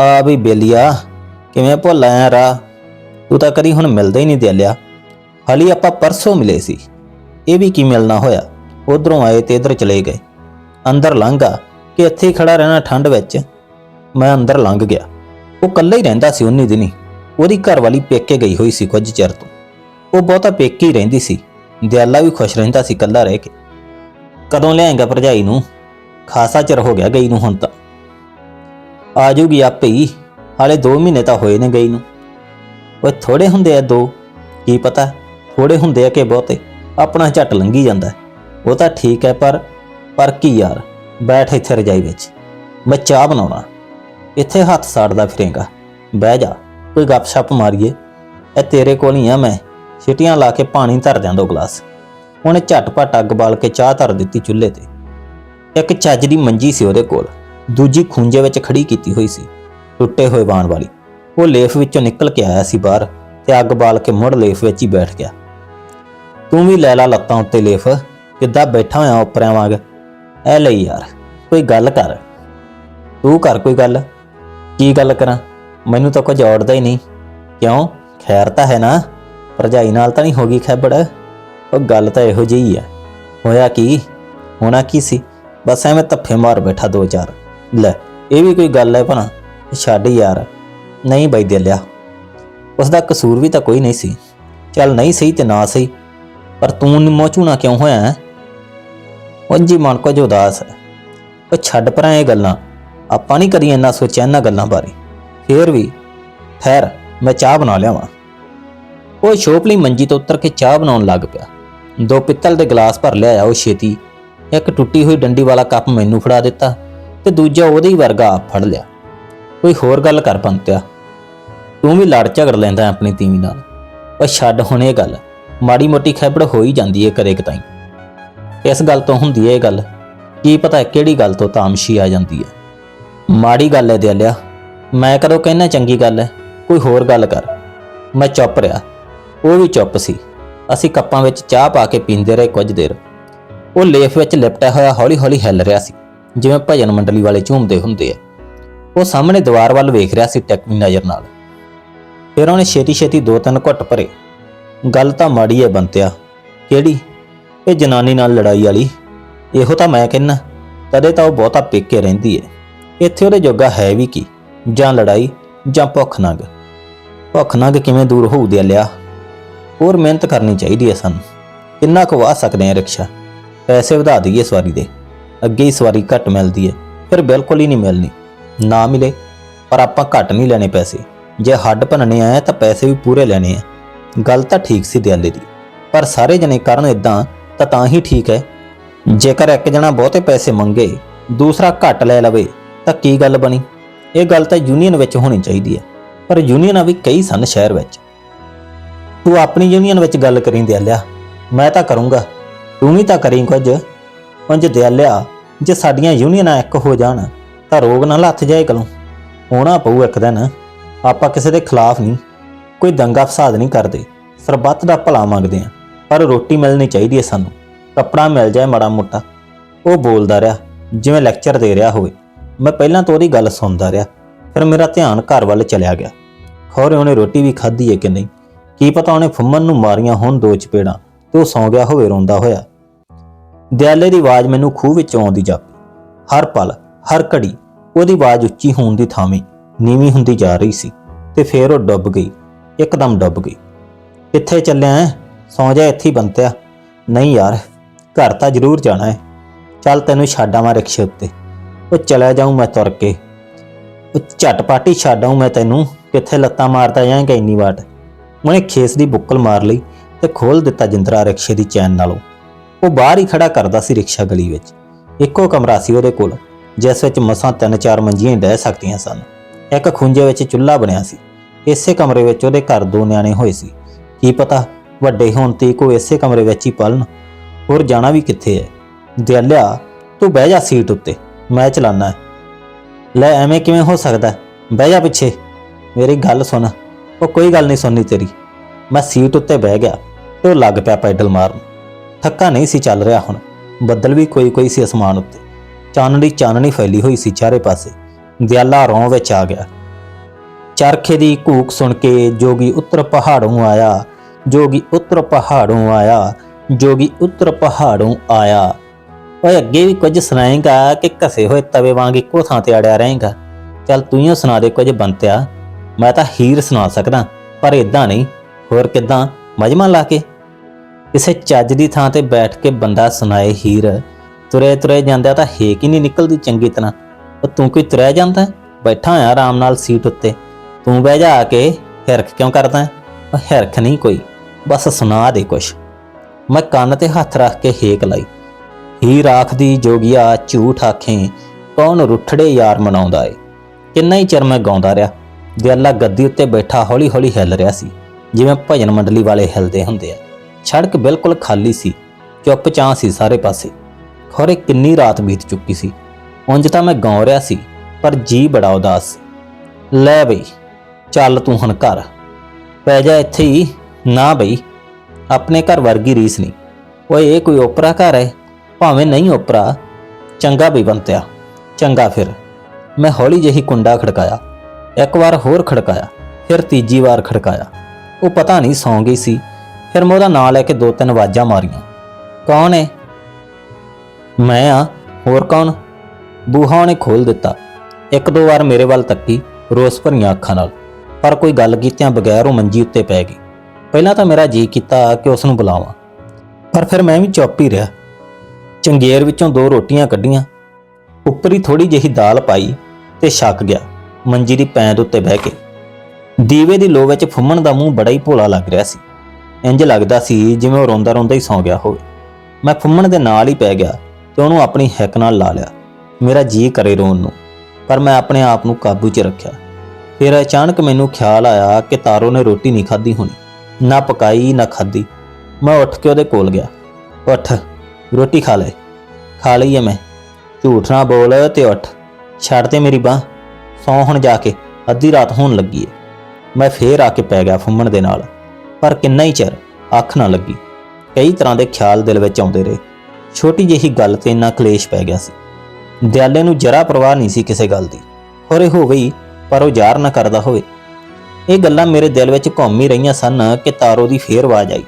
ਆ ਵੀ ਬੇਲੀਆ, ਕਿਵੇਂ ਭੁੱਲ ਆਇਆ ਰਾ? ਤੂੰ ਤਾਂ ਕਦੀ ਹੁਣ ਮਿਲਦਾ ਹੀ ਨਹੀਂ ਦਿਆਲਿਆ। ਹਾਲੀ ਆਪਾਂ ਪਰਸੋਂ ਮਿਲੇ ਸੀ। ਇਹ ਵੀ ਕੀ ਮਿਲਣਾ ਹੋਇਆ? ਉਧਰੋਂ ਆਏ ਤੇ ਇਧਰ ਚਲੇ ਗਏ। ਅੰਦਰ ਲੰਘਾ ਕਿ ਇੱਥੇ ਹੀ ਖੜਾ ਰਹਿਣਾ ਠੰਡ ਵਿੱਚ। ਮੈਂ ਅੰਦਰ ਲੰਘ ਗਿਆ। ਉਹ ਇਕੱਲਾ ਹੀ ਰਹਿੰਦਾ ਸੀ ਉਨੀ ਦਿਨੀ। ਉਹਦੀ ਘਰ ਵਾਲੀ ਪੇਕੇ ਗਈ ਹੋਈ ਸੀ ਕੁਝ ਚਿਰ ਤੋਂ। ਉਹ ਬਹੁਤਾ ਪੇਕੇ ਹੀ ਰਹਿੰਦੀ ਸੀ। ਦਿਆਲਾ ਵੀ ਖੁਸ਼ ਰਹਿੰਦਾ ਸੀ ਇਕੱਲਾ ਰਹਿ ਕੇ। ਕਦੋਂ ਲਿਆਏਗਾ ਭਰਜਾਈ ਨੂੰ? ਖਾਸਾ ਚਿਰ ਹੋ ਗਿਆ ਗਈ ਨੂੰ ਹੁਣ ਤਾਂ। ਆ ਜੂਗੀ ਆਪੇ ਹੀ। ਹਾਲੇ 2 ਮਹੀਨੇ ਤਾਂ ਹੋਏ ਨੇ ਗਈ ਨੂੰ। ਉਹ ਥੋੜੇ ਹੁੰਦੇ ਆ ਦੋ। ਕੀ ਪਤਾ? ਥੋੜੇ ਹੁੰਦੇ ਆ ਕਿ ਬਹੁਤੇ। ਆਪਣਾ ਝੱਟ ਲੰਗੀ ਜਾਂਦਾ। ਉਹ ਤਾਂ ਠੀਕ ਹੈ ਪਰ ਪਰ ਕੀ ਯਾਰ, ਬੈਠ ਇੱਥੇ ਰਜਾਈ ਵਿੱਚ। ਮੈਂ ਚਾਹ ਬਣਾਉਣਾ। ਇੱਥੇ ਹੱਥ ਸਾੜਦਾ ਫਿਰੇਗਾ। ਬਹਿ ਜਾ, ਕੋਈ ਗੱਪਸ਼ਪ ਮਾਰੀਏ। ਇਹ ਤੇਰੇ ਕੋਲ ਹੀ ਆ ਮੈਂ। ਛਿਟੀਆਂ ਲਾ ਕੇ ਪਾਣੀ ਧਰ ਦਿਆਂ ਦੋ ਗਲਾਸ। ਉਹਨੇ ਝਟਪਟ ਅੱਗ ਬਾਲ ਕੇ ਚਾਹ ਧਰ ਦਿੱਤੀ ਚੁੱਲ੍ਹੇ ਤੇ। ਇੱਕ ਚੱਜ ਦੀ ਮੰਜੀ ਸੀ ਉਹਦੇ ਕੋਲ। ਦੂਜੀ ਖੁੰਝੇ ਵਿੱਚ ਖੜੀ ਕੀਤੀ ਹੋਈ ਸੀ। ਟੁੱਟੇ ਹੋਏ ਬਾਣ ਵਾਲੀ। ਉਹ ਲੇਫ ਵਿੱਚੋਂ ਨਿਕਲ ਕੇ ਆਇਆ ਸੀ ਬਾਹਰ ਤੇ ਅੱਗ ਬਾਲ ਕੇ ਮੁੜ ਲੇਫ ਵਿੱਚ ਹੀ ਬੈਠ ਗਿਆ। ਤੂੰ ਵੀ ਲੈ ਲਾ ਲੱਤਾਂ ਉੱਤੇ ਲੇਫ। ਕਿੱਦਾਂ ਬੈਠਾ ਹੋਇਆ ਉੱਪਰਿਆਂ ਵਾਂਗ। ਐ ਲਈ ਯਾਰ, ਕੋਈ ਗੱਲ ਕਰ। ਤੂੰ ਕਰ ਕੋਈ ਗੱਲ। ਕੀ ਗੱਲ ਕਰਾਂ? ਮੈਨੂੰ ਤਾਂ ਕੁਝ ਔੜਦਾ ਹੀ ਨਹੀਂ। ਕਿਉਂ? ਖੈਰ ਤਾਂ ਹੈ ਨਾ। ਭਰਜਾਈ ਨਾਲ ਤਾਂ ਨਹੀਂ ਹੋ ਗਈ ਖੈਬੜ। ਉਹ ਗੱਲ ਤਾਂ ਇਹੋ ਜਿਹੀ ਆ ਹੋਇਆ ਕੀ? ਹੋਣਾ ਕੀ ਸੀ? ਬਸ ਐਵੇਂ ਧੱਫੇ ਮਾਰ ਬੈਠਾ ਦੋ ਚਾਰ। ਲੈ, ਇਹ ਵੀ ਕੋਈ ਗੱਲ ਹੈ ਭਣਾ ਛੱਡ ਯਾਰ। ਨਹੀਂ ਬਈ ਦੇ ਲਿਆ ਉਸ ਦਾ ਕਸੂਰ ਵੀ ਤਾਂ ਕੋਈ ਨਹੀਂ ਸੀ। ਚੱਲ ਨਹੀਂ ਸਹੀ ਤੇ ਨਾ ਸਹੀ। ਪਰ ਤੂੰ ਮੋਚੂਣਾ ਕਿਉਂ ਹੋਇਆ ਹੈ ਉਂਜੀ ਮਨ ਕੁਝ ਉਦਾਸ ਹੈ। ਉਹ ਛੱਡ ਪਰਾਂ ਇਹ ਗੱਲਾਂ। ਆਪਾਂ ਨਹੀਂ ਕਰੀ ਇੰਨਾ ਸੋਚਿਆ ਇਹਨਾਂ ਗੱਲਾਂ ਬਾਰੇ। ਫੇਰ ਵੀ, ਖੈਰ, ਮੈਂ ਚਾਹ ਬਣਾ ਲਿਆਵਾਂ। ਉਹ ਸ਼ੋਪਲੀ ਮੰਜੀ ਤੋਂ ਉੱਤਰ ਕੇ ਚਾਹ ਬਣਾਉਣ ਲੱਗ ਪਿਆ। ਦੋ ਪਿੱਤਲ ਦੇ ਗਲਾਸ ਭਰ ਲਿਆਇਆ ਉਹ ਛੇਤੀ। ਇੱਕ ਟੁੱਟੀ ਹੋਈ ਡੰਡੀ ਵਾਲਾ ਕੱਪ ਮੈਨੂੰ ਫੜਾ ਦਿੱਤਾ ਤੇ ਦੂਜਾ ਉਹਦੇ ਹੀ ਵਰਗਾ ਆਪ ਫੜ ਲਿਆ। ਕੋਈ ਹੋਰ ਗੱਲ ਕਰ ਪੰਤਿਆ ਤੂੰ ਵੀ ਲੜ ਝਗੜ ਲੈਂਦਾ ਆਪਣੀ ਤੀਵੀਂ ਨਾਲ। ਉਹ ਛੱਡ ਹੁਣ ਇਹ ਗੱਲ। ਮਾੜੀ ਮੋਟੀ ਖੈਬੜ ਹੋ ਹੀ ਜਾਂਦੀ ਏ ਕਦੇ ਕਤਾਈ ਇਸ ਗੱਲ ਤੋਂ ਹੁੰਦੀ ਹੈ ਇਹ ਗੱਲ, ਕੀ ਪਤਾ ਕਿਹੜੀ ਗੱਲ ਤੋਂ ਤਾਮਸ਼ੀ ਆ ਜਾਂਦੀ ਹੈ। ਮਾੜੀ ਗੱਲ ਏ ਦਿਲਿਆ ਮੈਂ ਕਦੋਂ ਕਹਿਣਾ ਚੰਗੀ ਗੱਲ ਹੈ, ਕੋਈ ਹੋਰ ਗੱਲ ਕਰ। ਮੈਂ ਚੁੱਪ ਰਿਹਾ, ਉਹ ਵੀ ਚੁੱਪ ਸੀ। ਅਸੀਂ ਕੱਪਾਂ ਵਿੱਚ ਚਾਹ ਪਾ ਕੇ ਪੀਂਦੇ ਰਹੇ ਕੁਝ ਦੇਰ। ਉਹ ਲੇਫ ਵਿੱਚ ਲਿਪਟਿਆ ਹੋਇਆ ਹੌਲੀ-ਹੌਲੀ ਹਿੱਲ ਰਿਹਾ ਸੀ, ਜਿਵੇਂ ਭਜਨ ਮੰਡਲੀ ਵਾਲੇ ਝੂਮਦੇ ਹੁੰਦੇ ਆ। ਉਹ ਸਾਹਮਣੇ ਦੀਵਾਰ ਵੱਲ ਵੇਖ ਰਿਹਾ ਸੀ ਟੈਕਵੀ ਨਜ਼ਰ ਨਾਲ। ਫਿਰ ਉਹਨੇ ਛੇਤੀ-ਛੇਤੀ ਦੋ ਤਿੰਨ ਘੁੱਟ ਭਰੇ। ਗੱਲ ਤਾਂ ਮਾੜੀ ਹੈ ਬੰਤਿਆ, ਕਿਹੜੀ? ਇਹ ਜਨਾਨੀ ਨਾਲ ਲੜਾਈ ਵਾਲੀ। ਇਹੋ ਤਾਂ ਮੈਂ ਕਹਿੰਨਾ ਤਦੇ ਤਾਂ ਉਹ ਬਹੁਤਾ ਪੇਕੇ ਰਹਿੰਦੀ ਏ। ਇੱਥੇ ਉਹਦੇ ਜੋਗਾ ਹੈ ਵੀ ਕੀ? ਜਾਂ ਲੜਾਈ, ਜਾਂ ਭੁੱਖ ਨੰਗ। ਭੁੱਖ ਨੰਗ ਕਿਵੇਂ ਦੂਰ ਹੋਊ ਦੇ ਲਿਆ? ਹੋਰ ਮਿਹਨਤ ਕਰਨੀ ਚਾਹੀਦੀ ਹੈ ਸਾਨੂੰ। ਕਿੰਨਾ ਕੁ ਵਾਹ ਸਕਦੇ ਆ ਰਿਕਸ਼ਾ। ਪੈਸੇ ਵਧਾ ਦਈਏ ਸਵਾਰੀ ਦੇ। ਅੱਗੇ ਹੀ ਸਵਾਰੀ ਘੱਟ ਮਿਲਦੀ ਹੈ ਫਿਰ ਬਿਲਕੁਲ ਹੀ ਨਹੀਂ ਮਿਲਣੀ। ਨਾ ਮਿਲੇ, ਪਰ ਆਪਾਂ ਘੱਟ ਨਹੀਂ ਲੈਣੇ ਪੈਸੇ। ਜੇ ਹੱਡ ਭੰਨਣੇ ਆਏ ਤਾਂ ਪੈਸੇ ਵੀ ਪੂਰੇ ਲੈਣੇ ਆ। ਗੱਲ ਤਾਂ ਠੀਕ ਸੀ ਦਿਆਲੇ ਦੀ। ਪਰ ਸਾਰੇ ਜਣੇ ਕਰਨ ਇਦਾਂ ਤਾਂ ਤਾਂ ਹੀ ਠੀਕ ਹੈ। ਜੇਕਰ ਇੱਕ ਜਣਾ ਬਹੁਤੇ ਪੈਸੇ ਮੰਗੇ, ਦੂਸਰਾ ਘੱਟ ਲੈ ਲਵੇ, ਤਾਂ ਕੀ ਗੱਲ ਬਣੀ? ਇਹ ਗੱਲ ਤਾਂ ਯੂਨੀਅਨ ਵਿੱਚ ਹੋਣੀ ਚਾਹੀਦੀ ਹੈ, ਪਰ ਯੂਨੀਅਨਾਂ ਵੀ ਕਈ ਸਨ ਸ਼ਹਿਰ ਵਿੱਚ। ਤੂੰ ਆਪਣੀ ਯੂਨੀਅਨ ਵਿੱਚ ਗੱਲ ਕਰੀਂ ਦਿਆਲਿਆ, ਮੈਂ ਤਾਂ ਕਰੂੰਗਾ, ਤੂੰ ਵੀ ਤਾਂ ਕਰੀਂ ਕੁਝ। ਉਂਝ ਦਿਆਲਿਆ, ਜੇ ਸਾਡੀਆਂ ਯੂਨੀਅਨਾਂ ਇੱਕ ਹੋ ਜਾਣ, ਤਾਂ ਰੋਗ ਨਾਲ ਹੱਥ ਜਾਏ ਕਲੋਂ। ਹੋਣਾ ਪਊ ਇੱਕ ਦਿਨ, ਆਪਾਂ ਕਿਸੇ ਦੇ ਖਿਲਾਫ ਨਹੀਂ, ਕੋਈ ਦੰਗਾ ਫਸਾਦ ਨਹੀਂ ਕਰਦੇ, ਸਰਬੱਤ ਦਾ ਭਲਾ ਮੰਗਦੇ ਆ ਪਰ ਰੋਟੀ ਮਿਲਣੀ ਚਾਹੀਦੀ ਹੈ ਸਾਨੂੰ। ਕੱਪੜਾ ਮਿਲ ਜਾਏ ਮਾੜਾ ਮੋਟਾ। ਉਹ ਬੋਲਦਾ ਰਿਹਾ, ਜਿਵੇਂ ਲੈਕਚਰ ਦੇ ਰਿਹਾ ਹੋਵੇ। ਮੈਂ ਪਹਿਲਾਂ ਤੋਂ ਉਹਦੀ ਗੱਲ ਸੁਣਦਾ ਰਿਹਾ। ਫਿਰ ਮੇਰਾ ਧਿਆਨ ਘਰ ਵੱਲ ਚਲਿਆ ਗਿਆ। ਖੌਰੇ ਉਹਨੇ ਰੋਟੀ ਵੀ ਖਾਧੀ ਹੈ ਕਿ ਨਹੀਂ? ਕੀ ਪਤਾ ਉਹਨੇ ਫੁੰਮਨ ਨੂੰ ਮਾਰੀਆਂ ਹੋਣ ਦੋ ਚਪੇੜਾਂ ਤੇ ਉਹ ਸੌਂ ਗਿਆ ਹੋਵੇ, ਰੋਂਦਾ ਹੋਇਆ। ਦਿਆਲੇ ਦੀ ਆਵਾਜ਼ ਮੈਨੂੰ ਖੂਹ ਵਿੱਚੋਂ ਆਉਂਦੀ ਜਾਪੀ। ਹਰ ਪਲ, ਹਰ ਘੜੀ ਉਹਦੀ ਆਵਾਜ਼ ਉੱਚੀ ਹੋਣ ਦੀ ਥਾਵੇਂ ਨੀਵੀਂ ਹੁੰਦੀ ਜਾ ਰਹੀ ਸੀ ਤੇ ਫੇਰ ਉਹ ਡੁੱਬ ਗਈ, ਇੱਕਦਮ ਡੁੱਬ ਗਈ। ਕਿੱਥੇ ਚੱਲਿਆ ਐ ਸੌਂ ਜਾ ਇੱਥੇ ਹੀ ਬੰਤਿਆ। ਨਹੀਂ ਯਾਰ, ਘਰ ਤਾਂ ਜ਼ਰੂਰ ਜਾਣਾ ਹੈ। ਚੱਲ ਤੈਨੂੰ ਛੱਡ ਆਵਾਂ ਰਿਕਸ਼ੇ ਉੱਤੇ। ਉਹ ਚਲਾ ਜਾਊਂ ਮੈਂ ਤੁਰ ਕੇ। ਉਹ ਝਟਪਟ ਛੱਡ ਆਊਂ ਮੈਂ ਤੈਨੂੰ। ਕਿੱਥੇ ਲੱਤਾਂ ਮਾਰਦਾ ਜਾਏਂਗਾ ਇੰਨੀ ਵਾਟ। ਉਹਨੇ ਖੇਸ ਦੀ ਬੁੱਕਲ ਮਾਰ ਲਈ ਤੇ ਖੋਲ ਦਿੱਤਾ ਜਿੰਦਰਾ ਰਿਕਸ਼ੇ ਦੀ ਚੈਨ ਨਾਲੋਂ। ਉਹ ਬਾਹਰ ਹੀ ਖੜਾ ਕਰਦਾ ਸੀ ਰਿਕਸ਼ਾ ਗਲੀ ਵਿੱਚ। ਇੱਕੋ ਕਮਰਾ ਸੀ ਉਹਦੇ ਕੋਲ, ਜਿਸ ਵਿੱਚ ਮਸਾਂ ਤਿੰਨ ਚਾਰ ਮੰਜੀਆਂ ਡਹਿ ਸਕਦੀਆਂ ਸਨ। ਇੱਕ ਖੁੰਝੇ ਵਿੱਚ ਚੁੱਲ੍ਹਾ ਬਣਿਆ ਸੀ। ਇਸੇ ਕਮਰੇ ਵਿੱਚ ਉਹਦੇ ਘਰ ਦੋ ਨਿਆਣੇ ਹੋਏ ਸੀ। ਕੀ ਪਤਾ ਵੱਡੇ ਹੋਣ ਤੇ ਕੋ ਇਸੇ ਕਮਰੇ ਵਿੱਚ ਹੀ ਪਲਣ। ਹੋਰ ਜਾਣਾ ਵੀ ਕਿੱਥੇ ਹੈ? ਦਿਆਲਿਆ, ਤੂੰ ਬਹਿ ਜਾ ਸੀਟ ਉੱਤੇ, ਮੈਂ ਚਲਾਨਾ ਹੈ। ਲੈ, ਐਵੇਂ ਕਿਵੇਂ ਹੋ ਸਕਦਾ ਬਹਿ ਜਾ ਪਿੱਛੇ। ਮੇਰੀ ਗੱਲ ਸੁਣ, ਉਹ ਕੋਈ ਗੱਲ ਨਹੀਂ ਸੁਣਨੀ ਤੇਰੀ। ਮੈਂ ਸੀਟ ਉੱਤੇ ਬਹਿ ਗਿਆ ਤੇ ਉਹ ਲੱਗ ਪਿਆ ਪੈਡਲ ਮਾਰਨ। ਥੱਕਾ ਨਹੀਂ ਸੀ ਚੱਲ ਰਿਹਾ ਹੁਣ। ਬੱਦਲ ਵੀ ਕੋਈ ਕੋਈ ਸੀ ਅਸਮਾਨ ਉੱਤੇ। ਚਾਨਣੀ ਚਾਨਣੀ ਫੈਲੀ ਹੋਈ ਸੀ ਚਾਰੇ ਪਾਸੇ। ਦਿਆਲਾ ਰੌਂ ਵਿੱਚ ਆ ਗਿਆ। ਚਰਖੇ ਦੀ ਘੂਕ ਸੁਣ ਕੇ ਜੋਗੀ ਉੱਤਰ ਪਹਾੜੋਂ ਆਇਆ। ਜੋਗੀ ਉੱਤਰ ਪਹਾੜੋਂ ਆਇਆ, ਜੋਗੀ ਉੱਤਰ ਪਹਾੜੋਂ ਆਇਆ। ਓਏ ਅੱਗੇ ਵੀ ਕੁਝ ਸੁਣਾਏਗਾ ਕਿ ਘਸੇ ਹੋਏ ਤਵੇ ਵਾਂਗ ਇੱਕੋ ਥਾਂ ਤੇ ਅੜਿਆ ਰਹੇਗਾ? ਚੱਲ ਤੂੰ ਹੀ ਸੁਣਾ ਦੇ ਕੁਝ ਬੰਤਿਆ। ਮੈਂ ਤਾਂ ਹੀਰ ਸੁਣਾ ਸਕਦਾ, ਪਰ ਇਦਾਂ ਨਹੀਂ। ਹੋਰ ਕਿਦਾਂ? ਮਜਮਾ ਲਾ ਕੇ। ਕਿਸੇ ਚੱਜ ਦੀ ਥਾਂ ਤੇ ਬੈਠ ਕੇ ਬੰਦਾ ਸੁਣਾਏ ਹੀਰ। ਤੁਰੇ ਤੁਰੇ ਜਾਂਦਾ ਤਾਂ ਹੇਕ ਹੀ ਨਹੀਂ ਨਿਕਲਦੀ ਚੰਗੀ ਤਰ੍ਹਾਂ। ਉਹ ਤੂੰ ਕੋਈ ਤੁਰਿਆ ਜਾਂਦਾ ਬੈਠਾ ਆ ਆਰਾਮ ਨਾਲ ਸੀਟ ਉੱਤੇ। ਤੂੰ ਬਹਿ ਜਾ ਕੇ। ਹਿਰਖ ਕਿਉਂ ਕਰਦਾ ਹਿਰਖ ਨਹੀਂ ਕੋਈ। ਬਸ ਸੁਣਾ ਦੇ ਕੁਛ। ਮੈਂ ਕੰਨ ਤੇ ਹੱਥ ਰੱਖ ਕੇ ਹੇਕ ਲਾਈ। ਹੀਰ ਆਖਦੀ, ਜੋਗੀਆ, ਝੂਠ ਆਖੇ, ਕੌਣ ਰੁੱਠੜੇ ਯਾਰ ਮਨਾਉਂਦਾ ਏ? ਕਿੰਨਾ ਹੀ ਚਿਰ ਮੈਂ ਗਾਉਂਦਾ ਰਿਹਾ, ਦਿਆਲਾ ਗੱਦੀ ਉੱਤੇ ਬੈਠਾ ਹੌਲੀ ਹੌਲੀ ਹਿੱਲ ਰਿਹਾ ਸੀ, ਜਿਵੇਂ ਭਜਨ ਮੰਡਲੀ ਵਾਲੇ ਹਿੱਲਦੇ ਹੁੰਦੇ ਆ। ਸੜਕ ਬਿਲਕੁਲ ਖਾਲੀ ਸੀ ਚੁੱਪ ਚਾਂ ਸੀ ਸਾਰੇ ਪਾਸੇ। ਖੋਰੇ ਕਿੰਨੀ ਰਾਤ ਬੀਤ ਚੁੱਕੀ ਸੀ। ਉਂਝ ਤਾਂ ਮੈਂ ਗਾਉ ਰਿਹਾ ਸੀ, ਪਰ ਜੀ ਬੜਾ ਉਦਾਸ ਸੀ। ਲੈ ਬਈ, ਚੱਲ ਤੂੰ ਹੁਣ ਘਰ। ਪੈ ਜਾ ਇੱਥੇ ਹੀ। ਨਾ ਬਈ, ਆਪਣੇ ਘਰ ਵਰਗੀ ਰੀਸ ਨਹੀਂ। ਓਏ, ਇਹ ਕੋਈ ਓਪਰਾ ਘਰ ਹੈ? ਭਾਵੇਂ ਨਹੀਂ ਓਪਰਾ, ਚੰਗਾ ਵੀ ਬੰਤਿਆ, ਚੰਗਾ ਫਿਰ। ਮੈਂ ਹੌਲੀ ਜਿਹੀ ਕੁੰਡਾ ਖੜਕਾਇਆ, ਇੱਕ ਵਾਰ ਹੋਰ ਖੜਕਾਇਆ, ਫਿਰ ਤੀਜੀ ਵਾਰ ਖੜਕਾਇਆ। ਉਹ ਪਤਾ ਨਹੀਂ ਸੌਂ ਗਈ ਸੀ, ਫਿਰ ਮੈਂ ਉਹਦਾ ਨਾਂ ਲੈ ਕੇ ਦੋ ਤਿੰਨ ਆਵਾਜ਼ਾਂ ਮਾਰੀਆਂ। ਕੌਣ ਹੈ ਮੈਂ ਆ, ਹੋਰ ਕੌਣ? ਬੂਹਾ ਉਹਨੇ ਖੋਲ ਦਿੱਤਾ, ਇੱਕ ਦੋ ਵਾਰ ਮੇਰੇ ਵੱਲ ਤੱਕੀ, ਰੋਸ ਭਰੀਆਂ ਅੱਖਾਂ ਨਾਲ। ਪਰ ਕੋਈ ਗੱਲ ਕੀਤਿਆਂ ਬਗੈਰ ਉਹ ਮੰਜੀ ਉੱਤੇ ਪੈ ਗਈ। ਪਹਿਲਾਂ ਤਾਂ ਮੇਰਾ ਜੀ ਕੀਤਾ ਕਿ ਉਸ ਨੂੰ ਬੁਲਾਵਾਂ। ਪਰ ਫਿਰ ਮੈਂ ਵੀ ਚੁੱਪ ਹੀ ਰਿਹਾ। ਚੰਗੇਰ ਵਿੱਚੋਂ ਦੋ ਰੋਟੀਆਂ ਕੱਢੀਆਂ। ਉੱਪਰ ਹੀ ਥੋੜੀ ਜਿਹੀ ਦਾਲ ਪਾਈ ਤੇ ਛੱਕ ਗਿਆ, ਮੰਜੀ ਦੀ ਪੈਂਦ ਉੱਤੇ ਬਹਿ ਕੇ। ਦੀਵੇ ਦੀ ਲੋ ਵਿੱਚ ਫੁੰਮਣ ਦਾ ਮੂੰਹ ਬੜਾ ਹੀ ਭੋਲਾ ਲੱਗ ਰਿਹਾ ਸੀ। ਇੰਜ ਲੱਗਦਾ ਸੀ ਜਿਵੇਂ ਉਹ ਰੋਂਦਾ ਰੋਂਦਾ ਹੀ ਸੌਂ ਗਿਆ ਹੋਵੇ। ਮੈਂ ਫੁੰਮਣ ਦੇ ਨਾਲ ਹੀ ਪੈ ਗਿਆ ਤੇ ਉਹਨੂੰ ਆਪਣੀ ਹਿੱਕ ਨਾਲ ਲਾ ਲਿਆ। ਮੇਰਾ ਜੀ ਕਰੇ ਰੋਣ ਨੂੰ, ਪਰ ਮੈਂ ਆਪਣੇ ਆਪ ਨੂੰ ਕਾਬੂ 'ਚ ਰੱਖਿਆ। ਫਿਰ ਅਚਾਨਕ ਮੈਨੂੰ ਖਿਆਲ ਆਇਆ ਕਿ ਤਾਰੋ ਨੇ ਰੋਟੀ ਨਹੀਂ ਖਾਧੀ ਹੋਣੀ। ਨਾ ਪਕਾਈ, ਨਾ ਖਾਧੀ। ਮੈਂ ਉੱਠ ਕੇ ਉਹਦੇ ਕੋਲ ਗਿਆ। ਉੱਠ, ਰੋਟੀ ਖਾ ਲੈ। ਖਾ ਲਈ ਐ ਮੈਂ। ਝੂਠ ਨਾ ਬੋਲ ਤੇ ਉੱਠ। ਛੱਡ ਤੇ ਮੇਰੀ ਬਾਹ। ਸੌਂ ਹੁਣ ਜਾ ਕੇ। ਅੱਧੀ ਰਾਤ ਹੋਣ ਲੱਗੀ ਏ। ਮੈਂ ਫੇਰ ਆ ਕੇ ਪੈ ਗਿਆ ਫੁੰਮਣ ਦੇ ਨਾਲ। ਪਰ ਕਿੰਨਾ ਹੀ ਚਿਰ, ਅੱਖ ਨਾ ਲੱਗੀ। ਕਈ ਤਰ੍ਹਾਂ ਦੇ ਖਿਆਲ ਦਿਲ ਵਿੱਚ ਆਉਂਦੇ ਰਹੇ। ਛੋਟੀ ਜਿਹੀ ਗੱਲ ਤੇ ਇੰਨਾ ਕਲੇਸ਼ ਪੈ ਗਿਆ ਸੀ। ਦਿਆਲੇ ਨੂੰ ਜਰਾ ਪਰਵਾਹ ਨਹੀਂ ਸੀ ਕਿਸੇ ਗੱਲ ਦੀ। ਹੋਰੇ ਹੋ ਗਈ, ਪਰ ਉਹ ਜ਼ਾਹਰ ਨਾ ਕਰਦਾ ਹੋਵੇ। ਇਹ ਗੱਲਾਂ ਮੇਰੇ ਦਿਲ ਵਿੱਚ ਘੁੰਮ ਹੀ ਰਹੀਆਂ ਸਨ ਕਿ ਤਾਰੋ ਦੀ ਫੇਰ ਆਵਾਜ਼ ਆਈ।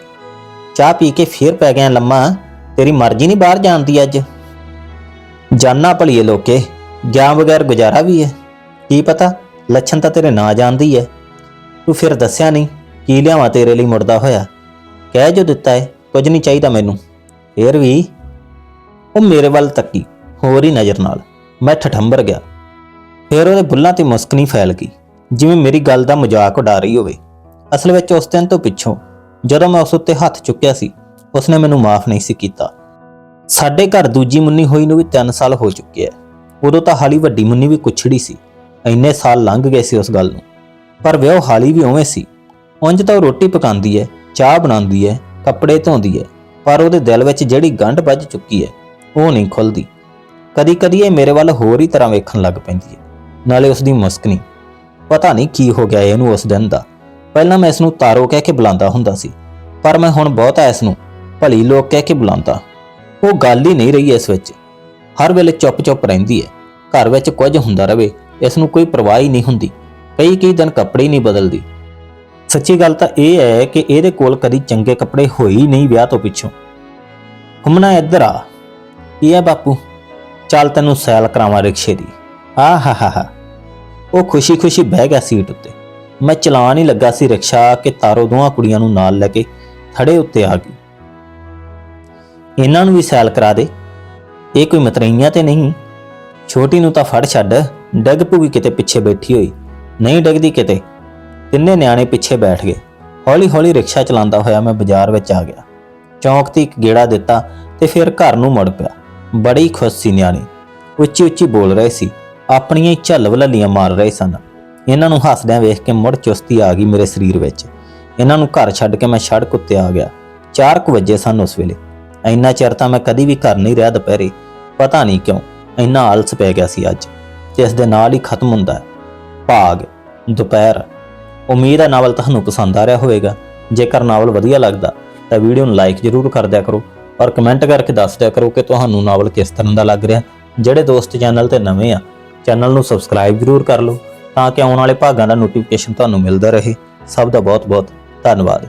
ਚਾਹ ਪੀ ਕੇ ਫੇਰ ਪੈ ਗਿਆ ਲੰਮਾ, ਤੇਰੀ ਮਰਜ਼ੀ ਨਹੀਂ ਬਾਹਰ ਜਾਣ ਦੀ ਅੱਜ। ਜਾਨਾ ਭਲੀਏ ਲੋਕੇ ਗਿਆ ਬਗੈਰ ਗੁਜ਼ਾਰਾ ਵੀ ਹੈ। ਕੀ ਪਤਾ, ਲੱਛਣ ਤਾਂ ਤੇਰੇ ਨਾ ਜਾਣਦੀ ਹੈ। ਤੂੰ ਫਿਰ ਦੱਸਿਆ ਨਹੀਂ ਕੀ ਲਿਆਵਾਂ ਤੇਰੇ ਲਈ ਮੁੜਦਾ ਹੋਇਆ। ਕਹਿ ਜੋ ਦਿੱਤਾ ਹੈ, ਕੁਝ ਨਹੀਂ ਚਾਹੀਦਾ ਮੈਨੂੰ। ਫੇਰ ਵੀ ਉਹ ਮੇਰੇ ਵੱਲ ਤੱਕੀ, ਹੋਰ ਹੀ ਨਜ਼ਰ ਨਾਲ। ਮੈਂ ਠਠੰਬਰ ਗਿਆ। ਫਿਰ ਉਹਦੇ ਬੁੱਲਾਂ ਤੇ ਮੁਸਕਣੀ ਫੈਲ ਗਈ। ਜਿਵੇਂ ਮੇਰੀ ਗੱਲ ਦਾ ਮਜ਼ਾਕ ਉਡਾ ਰਹੀ ਹੋਵੇ। ਅਸਲ ਵਿੱਚ ਉਸ ਦਿਨ ਤੋਂ ਪਿੱਛੋਂ ਜਦੋਂ ਮੈਂ ਉਸ ਉੱਤੇ ਹੱਥ ਚੁੱਕਿਆ ਸੀ, ਉਸਨੇ ਮੈਨੂੰ ਮਾਫ ਨਹੀਂ ਸੀ ਕੀਤਾ। ਸਾਡੇ ਘਰ ਦੂਜੀ ਮੁੰਨੀ ਹੋਈ ਨੂੰ ਵੀ 3 ਸਾਲ ਹੋ ਚੁੱਕੇ ਐ। ਉਦੋਂ ਤਾਂ ਹਾਲੀ ਵੱਡੀ ਮੁੰਨੀ ਵੀ ਕੁਛੜੀ ਸੀ। ਇੰਨੇ ਸਾਲ ਲੰਘ ਗਏ ਸੀ ਉਸ ਗੱਲ ਨੂੰ। ਪਰ ਵਿਆਹ ਹਾਲੀ ਵੀ ਉਵੇਂ ਸੀ। ਉਂਝ ਤਾਂ ਉਹ ਰੋਟੀ ਪਕਾਉਂਦੀ ਐ, ਚਾਹ ਬਣਾਉਂਦੀ ਐ, ਕੱਪੜੇ ਧੋਂਦੀ ਐ, ਪਰ ਉਹਦੇ ਦਿਲ ਵਿੱਚ ਜਿਹੜੀ ਗੰਢ ਵੱਜ ਚੁੱਕੀ ਐ, ਉਹ ਨਹੀਂ ਖੁੱਲਦੀ। ਕਦੀ ਕਦੀ ਇਹ ਮੇਰੇ ਵੱਲ ਹੋਰ ਹੀ ਤਰ੍ਹਾਂ ਵੇਖਣ ਲੱਗ ਪੈਂਦੀ ਐ। ਨਾਲੇ ਉਸ ਦੀ ਮੁਸਕਣੀ ਪਤਾ ਨਹੀਂ ਕੀ ਹੋ ਗਿਆ ਇਹਨੂੰ ਉਸ ਦਿਨ ਦਾ। ਪਹਿਲਾਂ ਮੈਂ ਇਸ ਨੂੰ ਤਾਰੋ ਕਹਿ ਕੇ ਬੁਲਾਉਂਦਾ ਹੁੰਦਾ ਸੀ, ਪਰ ਮੈਂ ਹੁਣ ਬਹੁਤਾ ਇਸ ਨੂੰ ਭਲੀ ਲੋਕ ਕਹਿ ਕੇ ਬੁਲਾਉਂਦਾ। ਉਹ ਗੱਲ ਹੀ ਨਹੀਂ ਰਹੀ ਇਸ ਵਿੱਚ। ਹਰ ਵੇਲੇ ਚੁੱਪ-ਚੁੱਪ ਰਹਿੰਦੀ ਹੈ। ਘਰ ਵਿੱਚ ਕੁਝ ਹੁੰਦਾ ਰਵੇ, ਇਸ ਨੂੰ ਕੋਈ ਪਰਵਾਹ ਹੀ ਨਹੀਂ ਹੁੰਦੀ। ਕਈ ਕਈ ਦਿਨ ਕੱਪੜੇ ਹੀ ਨਹੀਂ ਬਦਲਦੀ। ਸੱਚੀ ਗੱਲ ਤਾਂ ਇਹ ਹੈ ਕਿ ਇਹਦੇ ਕੋਲ ਕਦੀ ਚੰਗੇ ਕੱਪੜੇ ਹੋਏ ਨਹੀਂ ਵਿਆਹ ਤੋਂ ਪਿੱਛੋਂ। ਹੁਮਨਾ ਇੱਧਰ ਆ। ਕੀ ਹੈ ਬਾਪੂ? ਚੱਲ ਤੈਨੂੰ ਸੈਲ ਕਰਾਵਾਂ ਰਿਕਸ਼ੇ ਦੀ। ਆ ਉਹ ਖੁਸ਼ੀ-ਖੁਸ਼ੀ ਬਹਿ ਗਿਆ ਸੀਟ ਉੱਤੇ। ਮੈਂ ਚਲਾਣ ਹੀ ਲੱਗਾ ਸੀ ਰਿਕਸ਼ਾ ਕਿ ਤਾਰੋ ਦੋਹਾਂ ਕੁੜੀਆਂ ਨੂੰ ਨਾਲ ਲੈ ਕੇ ਥੜੇ ਉੱਤੇ ਆ ਗਈ। ਇਹਨਾਂ ਨੂੰ ਵੀ ਸੈਲ ਕਰਾ ਦੇ। ਇਹ ਕੋਈ ਮਤਰਈਆਂ ਤੇ ਨਹੀਂ। ਛੋਟੀ ਨੂੰ ਤਾਂ ਫੜ ਛੱਡ, ਡੱਗ ਪੂਗੀ ਕਿਤੇ ਪਿੱਛੇ ਬੈਠੀ ਹੋਈ। ਨਹੀਂ ਡੱਗਦੀ ਕਿਤੇ। ਤਿੰਨੇ ਨਿਆਣੇ ਪਿੱਛੇ ਬੈਠ ਗਏ। ਹੌਲੀ ਹੌਲੀ ਰਿਕਸ਼ਾ ਚਲਾਉਂਦਾ ਹੋਇਆ ਮੈਂ ਬਾਜ਼ਾਰ ਵਿੱਚ ਆ ਗਿਆ। ਚੌਂਕ ਤੇ ਇੱਕ ਗੇੜਾ ਦਿੱਤਾ ਤੇ ਫਿਰ ਘਰ ਨੂੰ ਮੁੜ ਪਿਆ। ਬੜੀ ਖੁਸ਼ ਸੀ ਨਿਆਣੇ। ਉੱਚੀ ਉੱਚੀ ਬੋਲ ਰਹੇ ਸੀ। ਆਪਣੀਆਂ ਹੀ ਝੱਲ ਵਲੱਲੀਆਂ ਮਾਰ ਰਹੇ ਸਨ। ਇਹਨਾਂ ਨੂੰ ਹੱਸਦਿਆਂ ਵੇਖ ਕੇ ਮੁੜ ਚੁਸਤੀ ਆ ਗਈ ਮੇਰੇ ਸਰੀਰ ਵਿੱਚ। ਇਹਨਾਂ ਨੂੰ ਘਰ ਛੱਡ ਕੇ ਮੈਂ ਸੜਕ ਉੱਤੇ ਆ ਗਿਆ। 4:00 ਵਜੇ ਸਨ ਉਸ ਵੇਲੇ। ਇੰਨਾ ਚਿਰ ਤਾਂ ਮੈਂ ਕਦੀ ਵੀ ਘਰ ਨਹੀਂ ਰਿਹਾ ਦੁਪਹਿਰੇ। ਪਤਾ ਨਹੀਂ ਕਿਉਂ, ਇੰਨਾ ਆਲਸ ਪੈ ਗਿਆ ਸੀ ਅੱਜ। ਤੇ ਇਸ ਦੇ ਨਾਲ ਹੀ ਖਤਮ ਹੁੰਦਾ ਹੈ। ਭਾਗ, ਦੁਪਹਿਰ। ਉਮੀਦ ਹੈ ਨਾਵਲ ਤੁਹਾਨੂੰ ਪਸੰਦ ਆ ਰਿਹਾ ਹੋਵੇਗਾ। ਜੇਕਰ ਨਾਵਲ ਵਧੀਆ ਲੱਗਦਾ, ਤਾਂ ਵੀਡੀਓ ਨੂੰ ਲਾਈਕ ਜ਼ਰੂਰ ਕਰ ਦਿਆ ਕਰੋ। ਔਰ ਕਮੈਂਟ ਕਰਕੇ ਦੱਸ ਦਿਆ ਕਰੋ ਕਿ ਤੁਹਾਨੂੰ ਨਾਵਲ ਕਿਸ ਤਰ੍ਹਾਂ ਦਾ ਲੱਗ ਰਿਹਾ। ਜਿਹੜੇ ਦੋਸਤ ਚੈਨਲ ਤੇ ਨਵੇਂ ਆ ਚੈਨਲ ਨੂੰ ਸਬਸਕ੍ਰਾਈਬ ਜ਼ਰੂਰ ਕਰ ਲਓ ਤਾਂ ਕਿ ਆਉਣ ਵਾਲੇ ਭਾਗਾਂ ਦਾ ਨੋਟੀਫਿਕੇਸ਼ਨ ਤੁਹਾਨੂੰ ਮਿਲਦਾ ਰਹੇ। ਸਭ ਦਾ ਬਹੁਤ ਬਹੁਤ ਧੰਨਵਾਦ।